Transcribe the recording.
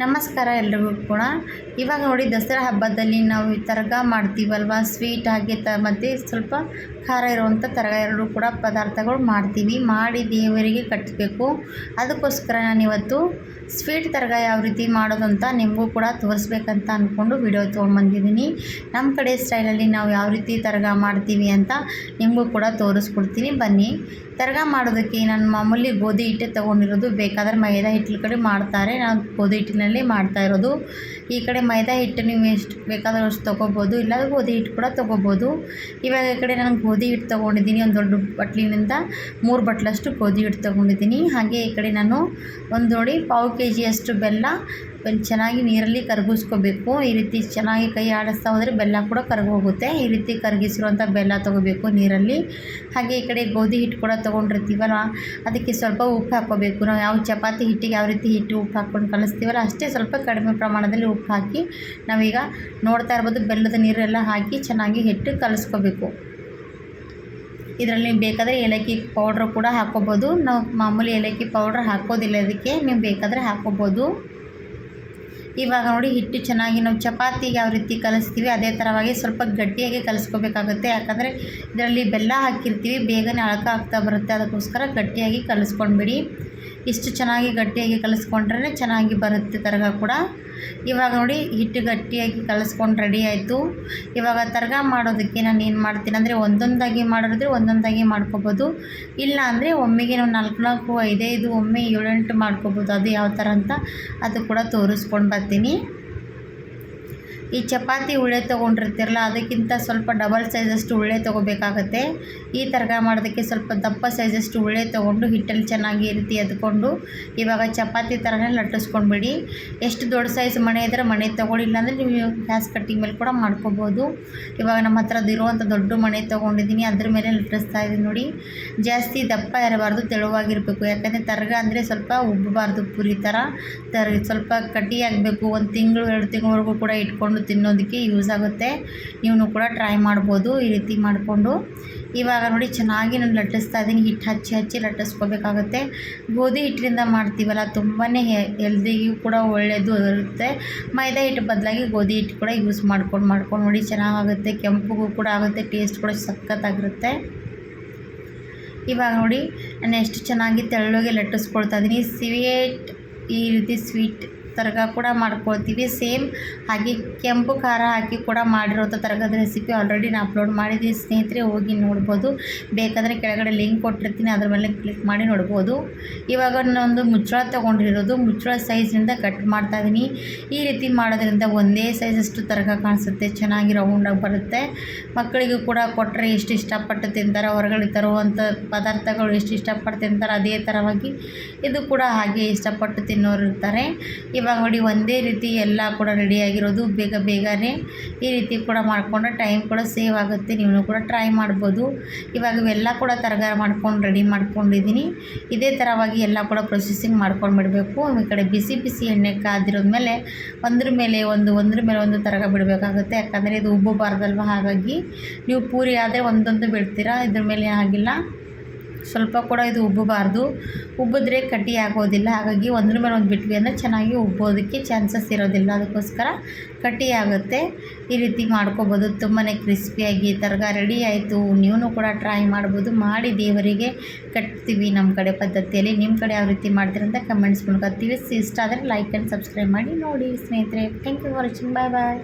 ನಮಸ್ಕಾರ ಎಲ್ರಿಗೂ ಕೂಡ. ಇವಾಗ ನೋಡಿ ದಸರಾ ಹಬ್ಬದಲ್ಲಿ ನಾವು ತರಗ ಮಾಡ್ತೀವಲ್ವ? ಸ್ವೀಟ್ ಹಾಗೆ ತ ಮತ್ತು ಸ್ವಲ್ಪ ಖಾರ ಇರುವಂಥ ತರಗ ಎರಡೂ ಕೂಡ ಪದಾರ್ಥಗಳು ಮಾಡ್ತೀವಿ. ಮಾಡಿ ದೇವರಿಗೆ ಕಟ್ಟಬೇಕು ಅದಕ್ಕೋಸ್ಕರ ನಾನಿವತ್ತು ಸ್ವೀಟ್ ತರಗ ಯಾವ ರೀತಿ ಮಾಡೋದು ಅಂತ ನಿಮಗೂ ಕೂಡ ತೋರಿಸ್ಬೇಕಂತ ಅಂದ್ಕೊಂಡು ವಿಡಿಯೋ ತೊಗೊಂಡ್ಬಂದಿದ್ದೀನಿ. ನಮ್ಮ ಕಡೆ ಸ್ಟೈಲಲ್ಲಿ ನಾವು ಯಾವ ರೀತಿ ತರಗ ಮಾಡ್ತೀವಿ ಅಂತ ನಿಮಗೂ ಕೂಡ ತೋರಿಸ್ಕೊಡ್ತೀನಿ. ಬನ್ನಿ. ತರಗ ಮಾಡೋದಕ್ಕೆ ನಾನು ಮಾಮೂಲಿ ಗೋಧಿ ಹಿಟ್ಟೆ ತೊಗೊಂಡಿರೋದು ಬೇಕಾದರೆ ಮೈದಾ ಹಿಟ್ಟಿನ ಕಡೆ ಮಾಡ್ತಾರೆ. ನಾನು ಗೋಧಿ ಹಿಟ್ಟಿನಲ್ಲಿ ಮಾಡ್ತಾ ಇರೋದು. ಈ ಕಡೆ ಮೈದಾ ಹಿಟ್ಟು ನೀವು ಎಷ್ಟು ಬೇಕಾದರೂ ಅಷ್ಟು ತೊಗೋಬೋದು. ಇಲ್ಲ ಗೋಧಿ ಹಿಟ್ಟು ಕೂಡ ತೊಗೋಬೋದು. ಇವಾಗ ಈ ಕಡೆ ನಾನು ಗೋಧಿ ಹಿಟ್ಟು ತೊಗೊಂಡಿದ್ದೀನಿ. ಒಂದು ದೊಡ್ಡ ಬಟ್ಲಿನಿಂದ ಮೂರು ಬಟ್ಲಷ್ಟು ಗೋಧಿ ಹಿಟ್ಟು ತೊಗೊಂಡಿದ್ದೀನಿ. ಹಾಗೆ ಈ ಕಡೆ ನಾನು ಒಂದು ನೋಡಿ ಪಾವು ಕೆ ಜಿಯಷ್ಟು ಬೆಲ್ಲ ಒಂದು ಚೆನ್ನಾಗಿ ನೀರಲ್ಲಿ ಕರಗಿಸ್ಕೋಬೇಕು. ಈ ರೀತಿ ಚೆನ್ನಾಗಿ ಕೈ ಆಡಿಸ್ತಾ ಹೋದರೆ ಬೆಲ್ಲ ಕೂಡ ಕರಗೋಗುತ್ತೆ. ಈ ರೀತಿ ಕರಗಿಸಿರುವಂಥ ಬೆಲ್ಲ ತೊಗೋಬೇಕು ನೀರಲ್ಲಿ. ಹಾಗೆ ಈ ಕಡೆ ಗೋಧಿ ಹಿಟ್ಟು ಕೂಡ ತೊಗೊಂಡಿರ್ತೀವಲ್ಲ, ಅದಕ್ಕೆ ಸ್ವಲ್ಪ ಉಪ್ಪು ಹಾಕೋಬೇಕು ನಾವು ಯಾವ ಚಪಾತಿ ಹಿಟ್ಟಿಗೆ ಯಾವ ರೀತಿ ಹಿಟ್ಟು ಉಪ್ಪು ಹಾಕ್ಕೊಂಡು ಕಲಿಸ್ತೀವಲ್ಲ, ಅಷ್ಟೇ ಸ್ವಲ್ಪ ಕಡಿಮೆ ಪ್ರಮಾಣದಲ್ಲಿ ಉಪ್ಪು ಹಾಕಿ ನಾವೀಗ ನೋಡ್ತಾ ಇರ್ಬೋದು ಬೆಲ್ಲದ ನೀರೆಲ್ಲ ಹಾಕಿ ಚೆನ್ನಾಗಿ ಹಿಟ್ಟು ಕಲಿಸ್ಕೋಬೇಕು. ಇದರಲ್ಲಿ ನೀವು ಬೇಕಾದರೆ ಏಲಕ್ಕಿ ಪೌಡ್ರ್ ಕೂಡ ಹಾಕ್ಕೋಬೋದು. ನಾವು ಮಾಮೂಲಿ ಏಲಕ್ಕಿ ಪೌಡ್ರ್ ಹಾಕೋದಿಲ್ಲ ಅದಕ್ಕೆ ನೀವು ಬೇಕಾದರೆ ಹಾಕ್ಕೋಬೋದು. ಇವಾಗ ನೋಡಿ ಹಿಟ್ಟು ಚೆನ್ನಾಗಿ ನಾವು ಚಪಾತಿಗೆ ಯಾವ ರೀತಿ ಕಲಿಸ್ತೀವಿ, ಅದೇ ಥರವಾಗಿ ಸ್ವಲ್ಪ ಗಟ್ಟಿಯಾಗಿ ಕಲಿಸ್ಕೋಬೇಕಾಗುತ್ತೆ. ಯಾಕಂದರೆ ಇದರಲ್ಲಿ ಬೆಲ್ಲ ಹಾಕಿರ್ತೀವಿ, ಬೇಗನೆ ಅಳಕ ಆಗ್ತಾ ಬರುತ್ತೆ. ಅದಕ್ಕೋಸ್ಕರ ಗಟ್ಟಿಯಾಗಿ ಕಲಿಸ್ಕೊಂಡ್ಬಿಡಿ. ಇಷ್ಟು ಚೆನ್ನಾಗಿ ಗಟ್ಟಿಯಾಗಿ ಕಲಿಸ್ಕೊಂಡ್ರೆ ಚೆನ್ನಾಗಿ ಬರುತ್ತೆ ತರಗ ಕೂಡ. ಇವಾಗ ನೋಡಿ ಹಿಟ್ಟು ಗಟ್ಟಿಯಾಗಿ ಕಲಿಸ್ಕೊಂಡು ರೆಡಿ ಆಯಿತು. ಇವಾಗ ತರಗ ಮಾಡೋದಕ್ಕೆ ನಾನು ಏನು ಮಾಡ್ತೀನಿ ಅಂದರೆ ಒಂದೊಂದಾಗಿ ಮಾಡಿದ್ರೆ ಒಂದೊಂದಾಗಿ ಮಾಡ್ಕೊಬೋದು. ಇಲ್ಲ ಅಂದರೆ ಒಮ್ಮೆಗೆ ನಾವು ನಾಲ್ಕು ನಾಲ್ಕು ಐದೈದು ಒಮ್ಮೆ ಏಳೆಂಟು ಮಾಡ್ಕೊಬೋದು. ಅದು ಯಾವ ಥರ ಅಂತ ಅದು ಕೂಡ ತೋರಿಸ್ಕೊಂಡು ಬರ್ತೀನಿ. ಈ ಚಪಾತಿ ಉಳ್ಳೆ ತೊಗೊಂಡಿರ್ತೀರಲ್ಲ, ಅದಕ್ಕಿಂತ ಸ್ವಲ್ಪ ಡಬಲ್ ಸೈಜಷ್ಟು ಉಳ್ಳೆ ತೊಗೋಬೇಕಾಗತ್ತೆ. ಈ ತರಗ ಮಾಡೋದಕ್ಕೆ ಸ್ವಲ್ಪ ದಪ್ಪ ಸೈಜಷ್ಟು ಉಳ್ಳೆ ತೊಗೊಂಡು ಹಿಟ್ಟಲ್ಲಿ ಚೆನ್ನಾಗಿ ರೀತಿ ಎದ್ಕೊಂಡು ಇವಾಗ ಚಪಾತಿ ಥರನೇ ಲಟ್ಟಿಸ್ಕೊಂಡ್ಬಿಡಿ. ಎಷ್ಟು ದೊಡ್ಡ ಸೈಜ್ ಮಣೆ ಇದ್ದರೆ ಮನೆ ತೊಗೊಳಿಲ್ಲ ಅಂದರೆ ನೀವು ಗ್ಯಾಸ್ ಕಟ್ಟಿಂಗ್ ಮೇಲೆ ಕೂಡ ಮಾಡ್ಕೋಬೋದು. ಇವಾಗ ನಮ್ಮ ಹತ್ರದಿರುವಂಥ ದೊಡ್ಡ ಮನೆ ತೊಗೊಂಡಿದ್ದೀನಿ, ಅದ್ರ ಮೇಲೆ ಲಟ್ಟಿಸ್ತಾ ಇದ್ದೀನಿ ನೋಡಿ. ಜಾಸ್ತಿ ದಪ್ಪ ಇರಬಾರ್ದು, ತೆಳುವಾಗಿರಬೇಕು. ಯಾಕಂದರೆ ತರಗ ಅಂದರೆ ಸ್ವಲ್ಪ ಉಬ್ಬಬಾರ್ದು ಪುರಿ ಥರ. ತರ ಸ್ವಲ್ಪ ಕಟ್ಟಿಯಾಗಬೇಕು ಒಂದು ತಿಂಗಳು, ಎರಡು ತಿಂಗಳವರೆಗೂ ಕೂಡ ಇಟ್ಕೊಂಡು ತಿನ್ನೋದಕ್ಕೆ ಯೂಸ್ ಆಗುತ್ತೆ. ನೀವು ಕೂಡ ಟ್ರೈ ಮಾಡ್ಬೋದು ಈ ರೀತಿ ಮಾಡಿಕೊಂಡು. ಇವಾಗ ನೋಡಿ ಚೆನ್ನಾಗಿ ನಾನು ಲಟ್ಟಿಸ್ತಾ ಇದ್ದೀನಿ. ಹಿಟ್ಟು ಹಚ್ಚಿ ಹಚ್ಚಿ ಲಟ್ಟಿಸ್ಕೋಬೇಕಾಗುತ್ತೆ. ಗೋಧಿ ಹಿಟ್ಟಿನಿಂದ ಮಾಡ್ತೀವಲ್ಲ ತುಂಬಾ ಹೆಲ್ದಿಗೂ ಕೂಡ ಒಳ್ಳೆಯದು ಇರುತ್ತೆ. ಮೈದಾ ಹಿಟ್ಟು ಬದಲಾಗಿ ಗೋಧಿ ಹಿಟ್ಟು ಕೂಡ ಯೂಸ್ ಮಾಡ್ಕೊಂಡು ಮಾಡ್ಕೊಂಡು ನೋಡಿ ಚೆನ್ನಾಗಾಗುತ್ತೆ. ಕೆಂಪುಗೂ ಕೂಡ ಆಗುತ್ತೆ ಟೇಸ್ಟ್ ಕೂಡ ಸಖತ್ತಾಗಿರುತ್ತೆ. ಇವಾಗ ನೋಡಿ, ನಾನು ಎಷ್ಟು ಚೆನ್ನಾಗಿ ತೆಳ್ಳಗೆ ಲಟ್ಟಿಸ್ಕೊಳ್ತಾ ಇದ್ದೀನಿ. ಸ್ವೀಟ್ ಈ ರೀತಿ ಸ್ವೀಟ್ ತರಗ ಕೂಡ ಮಾಡ್ಕೊಳ್ತೀವಿ. ಸೇಮ್ ಹಾಗೆ ಕೆಂಪು ಖಾರ ಹಾಕಿ ಕೂಡ ಮಾಡಿರೋಂಥ ತರಗದ ರೆಸಿಪಿ ಆಲ್ರೆಡಿ ನಾನು ಅಪ್ಲೋಡ್ ಮಾಡಿದ್ದೀನಿ. ಸ್ನೇಹಿತರೆ, ಹೋಗಿ ನೋಡ್ಬೋದು. ಬೇಕಾದರೆ ಕೆಳಗಡೆ ಲಿಂಕ್ ಕೊಟ್ಟಿರ್ತೀನಿ. ಅದ್ರ ಮೇಲೆ ಕ್ಲಿಕ್ ಮಾಡಿ ನೋಡ್ಬೋದು. ಇವಾಗ ನಾನೊಂದು ಮುಚ್ಚಳ ತೊಗೊಂಡಿರೋದು. ಮುಚ್ಚಳ ಸೈಜ್ನಿಂದ ಕಟ್ ಮಾಡ್ತಾ ಇದ್ದೀನಿ ಈ ರೀತಿ ಮಾಡೋದ್ರಿಂದ ಒಂದೇ ಅಷ್ಟು ತರಗ ಕಾಣಿಸುತ್ತೆ. ಚೆನ್ನಾಗಿ ರೌಂಡಾಗಿ ಬರುತ್ತೆ. ಮಕ್ಕಳಿಗೂ ಕೂಡ ಕೊಟ್ಟರೆ ಎಷ್ಟು ಇಷ್ಟಪಟ್ಟು ತಿಂತಾರೆ, ಹೊರಗಡೆ ತರುವಂಥ ಪದಾರ್ಥಗಳು ಎಷ್ಟು ಇಷ್ಟಪಟ್ಟು ತಿಂತಾರೆ, ಅದೇ ಥರವಾಗಿ ಇದು ಕೂಡ ಹಾಗೆ ಇಷ್ಟಪಟ್ಟು ತಿನ್ನೋರು ಇರ್ತಾರೆ. ಇವಾಗ ನೋಡಿ ಒಂದೇ ರೀತಿ ಎಲ್ಲ ಕೂಡ ರೆಡಿಯಾಗಿರೋದು ಬೇಗ ಬೇಗನೆ ಈ ರೀತಿ ಕೂಡ ಮಾಡಿಕೊಂಡ್ರೆ ಟೈಮ್ ಕೂಡ ಸೇವ್ ಆಗುತ್ತೆ. ನೀವು ಕೂಡ ಟ್ರೈ ಮಾಡ್ಬೋದು. ಇವಾಗ ಇವೆಲ್ಲ ಕೂಡ ತರಗಾರ ಮಾಡ್ಕೊಂಡು ರೆಡಿ ಮಾಡ್ಕೊಂಡಿದ್ದೀನಿ. ಇದೇ ಥರವಾಗಿ ಎಲ್ಲ ಕೂಡ ಪ್ರೊಸೆಸಿಂಗ್ ಮಾಡ್ಕೊಂಡು ಬಿಡಬೇಕು ಈ ಕಡೆ ಬಿಸಿ ಬಿಸಿ ಎಣ್ಣೆ ಕಾದಿರೋದ ಮೇಲೆ ಒಂದ್ರ ಮೇಲೆ ಒಂದು, ಒಂದ್ರ ಮೇಲೆ ಒಂದು ತರಗ ಬಿಡಬೇಕಾಗುತ್ತೆ. ಯಾಕಂದರೆ ಇದು ಉಬ್ಬಬಾರ್ದಲ್ವ? ಹಾಗಾಗಿ ನೀವು ಪೂರಿ ಆದರೆ ಒಂದೊಂದು ಬಿಡ್ತೀರಾ? ಇದ್ರ ಮೇಲೆ ಆಗಿಲ್ಲ ಸ್ವಲ್ಪ ಕೂಡ ಇದು ಉಬ್ಬಬಾರ್ದು. ಉಬ್ಬಿದ್ರೆ ಕಟ್ಟಿ ಆಗೋದಿಲ್ಲ. ಹಾಗಾಗಿ ಒಂದ್ರ ಮೇಲೆ ಒಂದು ಬಿಟ್ವಿ ಅಂದರೆ ಚೆನ್ನಾಗಿ ಉಬ್ಬೋದಕ್ಕೆ ಚಾನ್ಸಸ್ ಇರೋದಿಲ್ಲ. ಅದಕ್ಕೋಸ್ಕರ ಕಟ್ಟಿ ಆಗುತ್ತೆ. ಈ ರೀತಿ ಮಾಡ್ಕೋಬೋದು. ತುಂಬಾ ಕ್ರಿಸ್ಪಿಯಾಗಿ ತರಗ ರೆಡಿ ಆಯಿತು. ನೀವು ಕೂಡ ಟ್ರೈ ಮಾಡ್ಬೋದು. ಮಾಡಿ ದೇವರಿಗೆ ಕಟ್ತೀವಿ ನಮ್ಮ ಕಡೆ ಪದ್ಧತಿಯಲ್ಲಿ. ನಿಮ್ಮ ಕಡೆ ಯಾವ ರೀತಿ ಮಾಡ್ತೀರಂತ ಕಮೆಂಟ್ಸ್ ತಿಳಿಸಿ. ಇಷ್ಟ ಆದರೆ ಲೈಕ್ ಆ್ಯಂಡ್ ಸಬ್ಸ್ಕ್ರೈಬ್ ಮಾಡಿ. ನೋಡಿ ಸ್ನೇಹಿತರೆ. Thank you for watching bye bye